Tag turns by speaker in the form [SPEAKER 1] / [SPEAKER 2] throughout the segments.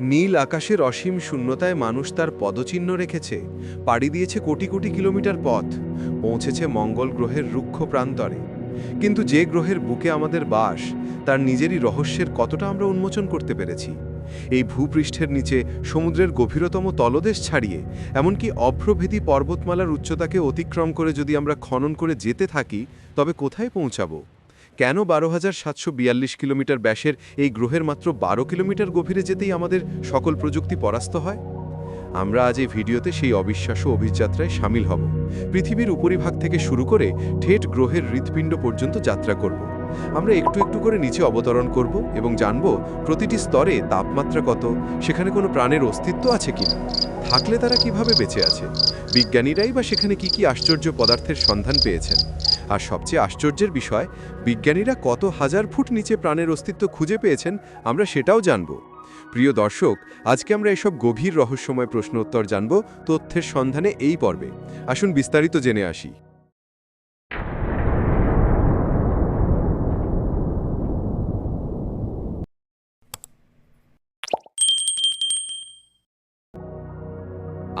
[SPEAKER 1] নীল আকাশের অসীম শূন্যতায় মানুষ তার পদচিহ্ন রেখেছে, পাড়ি দিয়েছে কোটি কোটি কিলোমিটার পথ, পৌঁছেছে মঙ্গল গ্রহের রুক্ষ প্রান্তরে। কিন্তু যে গ্রহের বুকে আমাদের বাস, তার নিজেরই রহস্যের কতটা আমরা উন্মোচন করতে পেরেছি। এই ভূপৃষ্ঠের নিচে সমুদ্রের গভীরতম তলদেশ ছাড়িয়ে, এমনকি অভ্রভেদী পর্বতমালার উচ্চতাকে অতিক্রম করে যদি আমরা খনন করে যেতে থাকি, তবে কোথায় পৌঁছাবো? কেন বারো হাজার সাতশো বিয়াল্লিশ কিলোমিটার ব্যাসের এই গ্রহের মাত্র বারো কিলোমিটার গভীরে যেতেই আমাদের সকল প্রযুক্তি পরাস্ত হয়? আমরা আজ এই ভিডিওতে সেই অবিশ্বাস্য অভিযাত্রায় সামিল হব। পৃথিবীর উপরিভাগ থেকে শুরু করে ঠেট গ্রহের হৃৎপিণ্ড পর্যন্ত যাত্রা করব। আমরা একটু একটু করে নিচে অবতরণ করব এবং জানব প্রতিটি স্তরে তাপমাত্রা কত, সেখানে কোনো প্রাণের অস্তিত্ব আছে কিনা? থাকলে তারা কীভাবে বেঁচে আছে? বিজ্ঞানীরাই বা সেখানে কি কি আশ্চর্য পদার্থের সন্ধান পেয়েছেন? আর সবচেয়ে আশ্চর্যের বিষয়, বিজ্ঞানীরা কত হাজার ফুট নিচে প্রাণের অস্তিত্ব খুঁজে পেয়েছেন আমরা সেটাও জানব। প্রিয় দর্শক, আজকে আমরা এসব গভীর রহস্যময় প্রশ্ন উত্তর জানব তথ্যের সন্ধানে এই পর্বে। আসুন বিস্তারিত জেনে আসি।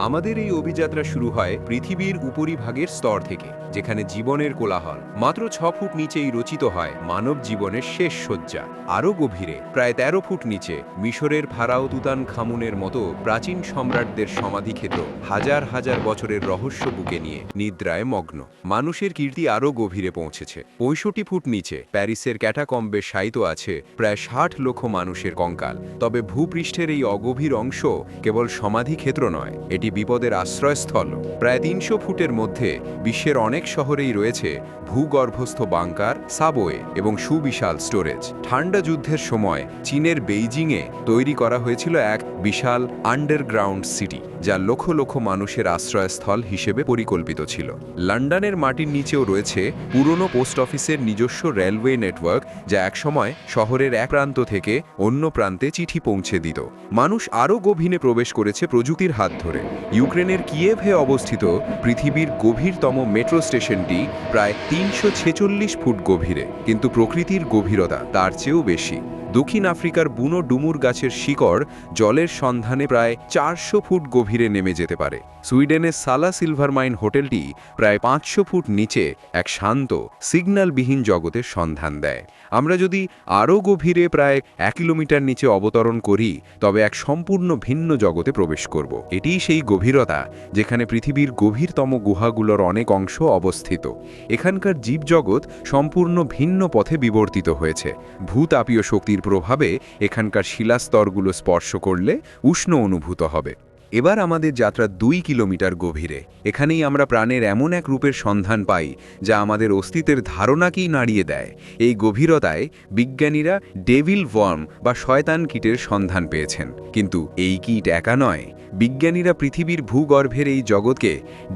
[SPEAKER 2] আমাদের এই অভিযাত্রা শুরু হয় পৃথিবীর উপরিভাগের স্তর থেকে, যেখানে জীবনের কোলাহল। মাত্র ছ ফুট নিচেই রচিত হয় মানব জীবনের শেষ শয্যা। আরও গভীরে, প্রায় ১৩ ফুট নিচে, মিশরের ফারাও তুতান খামুনের মতো প্রাচীন সম্রাটদের সমাধিক্ষেত্র হাজার হাজার বছরের রহস্য বুকে নিয়ে নিদ্রায় মগ্ন। মানুষের কীর্তি আরও গভীরে পৌঁছেছে। পঁয়ষট্টি ফুট নিচে, প্যারিসের ক্যাটাকম্বে শায়িত আছে প্রায় ষাট লক্ষ মানুষের কঙ্কাল। তবে ভূপৃষ্ঠের এই অগভীর অংশ কেবল সমাধিক্ষেত্র নয়, এটি বিপদের আশ্রয়স্থল। প্রায় তিনশো ফুটের মধ্যে বিশ্বের অনেক শহরেই রয়েছে ভূগর্ভস্থ বাংকার, সাবওয়ে এবং সুবিশাল স্টোরেজ। ঠান্ডা যুদ্ধের সময় চীনের বেইজিংয়ে তৈরি করা হয়েছিল এক বিশাল আন্ডারগ্রাউন্ড সিটি, যা লক্ষ লক্ষ মানুষের আশ্রয়স্থল হিসেবে পরিকল্পিত ছিল। লন্ডনের মাটির নিচেও রয়েছে পুরনো পোস্ট অফিসের নিজস্ব রেলওয়ে নেটওয়ার্ক, যা একসময় শহরের এক প্রান্ত থেকে অন্য প্রান্তে চিঠি পৌঁছে দিত। মানুষ আরও গভীরে প্রবেশ করেছে প্রযুক্তির হাত ধরে। ইউক্রেনের কিয়েভে অবস্থিত পৃথিবীর গভীরতম মেট্রো স্টেশনটি প্রায় তিনশো ছেচল্লিশ ফুট গভীরে, কিন্তু প্রকৃতির গভীরতা তার চেয়েও বেশি। দক্ষিণ আফ্রিকার বুনো ডুমুর গাছের শিকড় জলের সন্ধানে প্রায় চারশো ফুট গভীরে নেমে যেতে পারে। সুইডেনের সালা সিলভার মাইন হোটেলটি প্রায় পাঁচশো ফুট নিচে এক শান্ত, সিগন্যালবিহীন জগতের সন্ধান দেয়। আমরা যদি আরও গভীরে প্রায় এক কিলোমিটার নিচে অবতরণ করি, তবে এক সম্পূর্ণ ভিন্ন জগতে প্রবেশ করব। এটিই সেই গভীরতা যেখানে পৃথিবীর গভীরতম গুহাগুলোর অনেক অংশ অবস্থিত। এখানকার জীবজগৎ সম্পূর্ণ ভিন্ন পথে বিবর্তিত হয়েছে। ভূতাপীয় শক্তির প্রভাবে এখানকার শিলাস্তরগুলো স্পর্শ করলে উষ্ণ অনুভূত হবে। এবার আমাদের যাত্রা দুই কিলোমিটার গভীরে। এখানেই আমরা প্রাণের এমন এক রূপের সন্ধান পাই, যা আমাদের অস্তিত্বের ধারণাকেই নাড়িয়ে দেয়। এই গভীরতায় বিজ্ঞানীরা ডেভিল ওয়ার্ম বা শয়তান কীটের সন্ধান পেয়েছেন। কিন্তু এই কীট একা নয়। বিজ্ঞানীরা পৃথিবীর ভূগর্ভের এই জগৎকে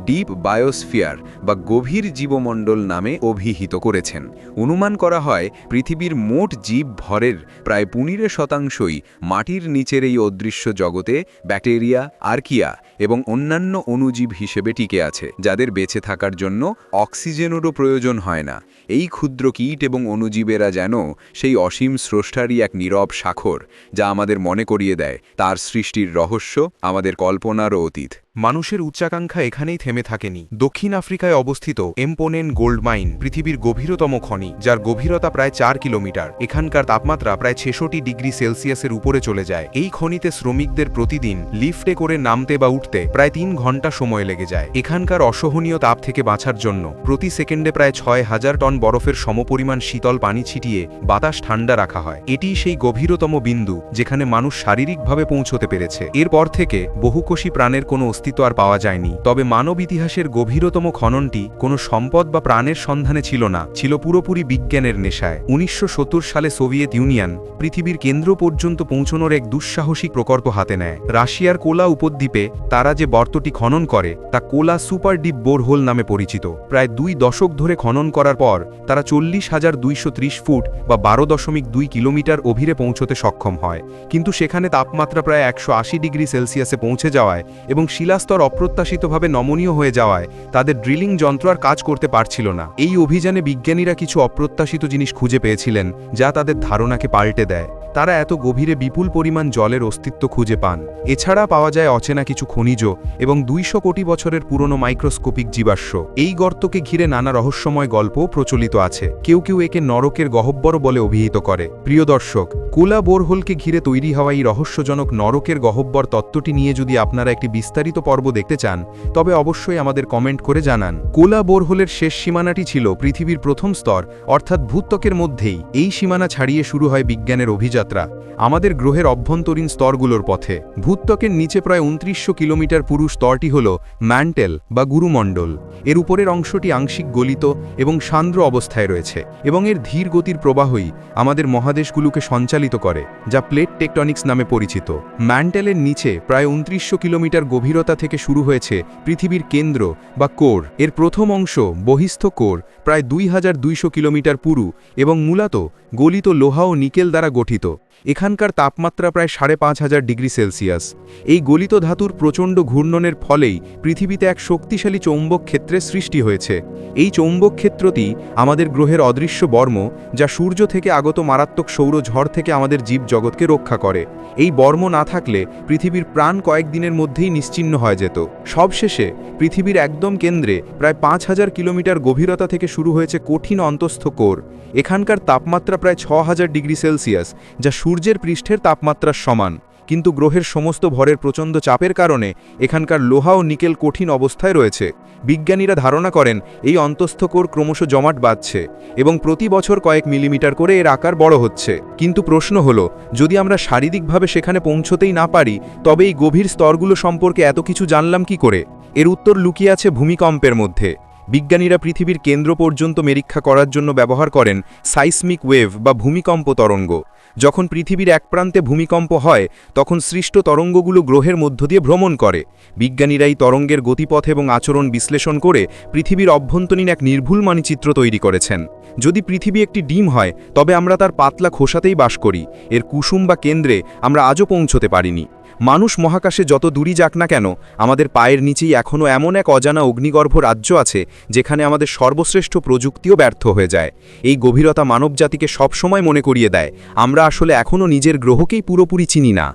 [SPEAKER 2] ডিপ বায়োস্ফিয়ার বা গভীর জীবমণ্ডল নামে অভিহিত করেছেন। অনুমান করা হয়, পৃথিবীর মোট জীব ভরের প্রায় পনেরো শতাংশই মাটির নিচের এই অদৃশ্য জগতে ব্যাকটেরিয়া আর্কিয়া এবং অন্যান্য অণুজীব হিসেবে টিকে আছে, যাদের বেঁচে থাকার জন্য অক্সিজেনেরও প্রয়োজন হয় না। এই ক্ষুদ্র কীট এবং অণুজীবেরা যেন সেই অসীম স্রষ্টারই এক নীরব স্বাক্ষর, যা আমাদের মনে করিয়ে দেয়, তার সৃষ্টির রহস্য, আমাদের কল্পনারও অতীত।
[SPEAKER 3] মানুষের উচ্চাকাঙ্ক্ষা এখানেই থেমে থাকেনি। দক্ষিণ আফ্রিকায় অবস্থিত এম্পোনেন গোল্ড মাইন পৃথিবীর গভীরতম খনি, যার গভীরতা প্রায় চার কিলোমিটার। এখানকার তাপমাত্রা প্রায় ছেষট্টি ডিগ্রি সেলসিয়াসের উপরে চলে যায়। এই খনিতে শ্রমিকদের প্রতিদিন লিফটে করে নামতে বা উঠতে প্রায় তিন ঘণ্টা সময় লেগে যায়। এখানকার অসহনীয় তাপ থেকে বাঁচার জন্য প্রতি সেকেন্ডে প্রায় ছয় হাজার টন বরফের সমপরিমাণ শীতল পানি ছিটিয়ে বাতাস ঠান্ডা রাখা হয়। এটি সেই গভীরতম বিন্দু যেখানে মানুষ শারীরিকভাবে পৌঁছতে পেরেছে। এরপর থেকে বহুকোষী প্রাণের কোনো অস্তিত্ব আর পাওয়া যায়নি। তবে মানব ইতিহাসের গভীরতম খননটি কোনো সম্পদ বা প্রাণের সন্ধানে ছিল না, ছিল পুরোপুরি বিজ্ঞানের নেশায়। উনিশশো সালে সোভিয়েত ইউনিয়ন পৃথিবীর কেন্দ্র পর্যন্ত পৌঁছনোর এক দুঃসাহসিক প্রকল্প হাতে নেয়। রাশিয়ার কোলা উপদ্বীপে তারা যে বর্তটি খনন করে, তা কোলা সুপার ডিপ বোরহোল নামে পরিচিত। প্রায় দুই দশক ধরে খনন করার পর, তারা চল্লিশ হাজার দুইশো ফুট বা বারো দশমিক দুই কিলোমিটার অভিরে পৌঁছতে সক্ষম হয়। কিন্তু সেখানে তাপমাত্রা প্রায় একশো আশি ডিগ্রি সেলসিয়াসে পৌঁছে যাওয়ায় এবং শিলা শিলাস্তর অপ্রত্যাশিতভাবে নমনীয় হয়ে যাওয়ায় তাদের ড্রিলিং যন্ত্র আর কাজ করতে পারছিল না। এই অভিযানে বিজ্ঞানীরা কিছু অপ্রত্যাশিত জিনিস খুঁজে পেয়েছিলেন, যা তাদের ধারণাকে পাল্টে দেয়। তারা এত গভীরে বিপুল পরিমাণ জলের অস্তিত্ব খুঁজে পান। এছাড়া পাওয়া যায় অচেনা কিছু খনিজ এবং দুইশো কোটি বছরের পুরনো মাইক্রোস্কোপিক জীবাশ্ম। এই গর্তকে ঘিরে নানা রহস্যময় গল্পও প্রচলিত আছে। কেউ কেউ একে নরকের গহব্বর বলে অভিহিত করে। প্রিয় দর্শক, কোলা বোরহোলকে ঘিরে তৈরি হওয়া এই রহস্যজনক নরকের গহব্বর তত্ত্বটি নিয়ে যদি আপনারা একটি বিস্তারিত পর্ব দেখতে চান, তবে অবশ্যই আমাদের কমেন্ট করে জানান। কোলা বোরহোলের শেষ সীমানাটি ছিল পৃথিবীর প্রথম স্তর, অর্থাৎ ভূত্বকের মধ্যেই এই সীমানা ছাড়িয়ে শুরু হয় বিজ্ঞানের অভিযাত্রা। আমাদের গ্রহের অভ্যন্তরীণ স্তরগুলোর পথে, ভূত্বকের নিচে প্রায় উনত্রিশশো কিলোমিটার পুরু স্তরটি হল ম্যান্টেল বা গুরুমণ্ডল। এর উপরের অংশটি আংশিক গলিত এবং সান্দ্র অবস্থায় রয়েছে, এবং এর ধীর গতির প্রবাহই আমাদের মহাদেশগুলোকে সঞ্চালিত করে, যা প্লেট টেকটনিক্স নামে পরিচিত। ম্যান্টেলের নিচে প্রায় উনত্রিশশো কিলোমিটার গভীরতা থেকে শুরু হয়েছে পৃথিবীর কেন্দ্র বা কোর। এর প্রথম অংশ বহিস্থ কোর, প্রায় দুই হাজার দুইশো কিলোমিটার পুরু এবং মূলত গলিত লোহা ও নিকেল দ্বারা গঠিত। এখানকার তাপমাত্রা প্রায় সাড়ে পাঁচ হাজার ডিগ্রি সেলসিয়াস। এই গলিত ধাতুর প্রচণ্ড ঘূর্ণনের ফলেই পৃথিবীতে এক শক্তিশালী চৌম্বক ক্ষেত্রের সৃষ্টি হয়েছে। এই চৌম্বক ক্ষেত্রটি আমাদের গ্রহের অদৃশ্য বর্ম, যা সূর্য থেকে আগত মারাত্মক সৌর ঝড় থেকে আমাদের জীব জগৎকে রক্ষা করে। এই বর্ম না থাকলে পৃথিবীর প্রাণ কয়েকদিনের মধ্যেই নিশ্চিহ্ন হয়ে যেত। সবশেষে পৃথিবীর একদম কেন্দ্রে প্রায় পাঁচ হাজার কিলোমিটার গভীরতা থেকে শুরু হয়েছে কঠিন অন্তস্থ কোর। এখানকার তাপমাত্রা প্রায় ছ হাজার ডিগ্রি সেলসিয়াস, যা সূর্যের পৃষ্ঠের তাপমাত্রার সমান। কিন্তু গ্রহের সমস্ত ভরের প্রচণ্ড চাপের কারণে এখানকার লোহা ও নিকেল কঠিন অবস্থায় রয়েছে। বিজ্ঞানীরা ধারণা করেন, এই অন্তস্থ কোর ক্রমশ জমাট বাঁধছে এবং প্রতি বছর কয়েক মিলিমিটার করে এর আকার বড় হচ্ছে। কিন্তু প্রশ্ন হলো, যদি আমরা শারীরিকভাবে সেখানে পৌঁছতেই না পারি, তবে এই গভীর স্তরগুলো সম্পর্কে এত কিছু জানলাম কি করে? এর উত্তর লুকিয়ে আছে ভূমিকম্পের মধ্যে। বিজ্ঞানীরা পৃথিবীর কেন্দ্র পর্যন্ত মেরীক্ষা করার জন্য ব্যবহার করেন সাইসমিক ওয়েভ বা ভূমিকম্প তরঙ্গ। যখন পৃথিবীর এক প্রান্তে ভূমিকম্প হয়, তখন সৃষ্ট তরঙ্গগুলো গ্রহের মধ্য দিয়ে ভ্রমণ করে। বিজ্ঞানীরা এই তরঙ্গের গতিপথ এবং আচরণ বিশ্লেষণ করে পৃথিবীর অভ্যন্তরীণ এক নির্ভুল মানচিত্র তৈরি করেছেন। যদি পৃথিবী একটি ডিম হয়, তবে আমরা তার পাতলা খোসাতেই বাস করি। এর কুসুম বা কেন্দ্রে আমরা আজও পৌঁছতে পারিনি। মানুষ মহাকাশে যত দূরই যাক না কেন, আমাদের পায়ের নিচেই এখনও এমন এক অজানা অগ্নিগর্ভ রাজ্য আছে, যেখানে আমাদের সর্বশ্রেষ্ঠ প্রযুক্তিও ব্যর্থ হয়ে যায়। এই গভীরতা মানবজাতিকে সবসময় মনে করিয়ে দেয়, আমরা আসলে এখনও নিজের গ্রহকেই পুরোপুরি চিনি না।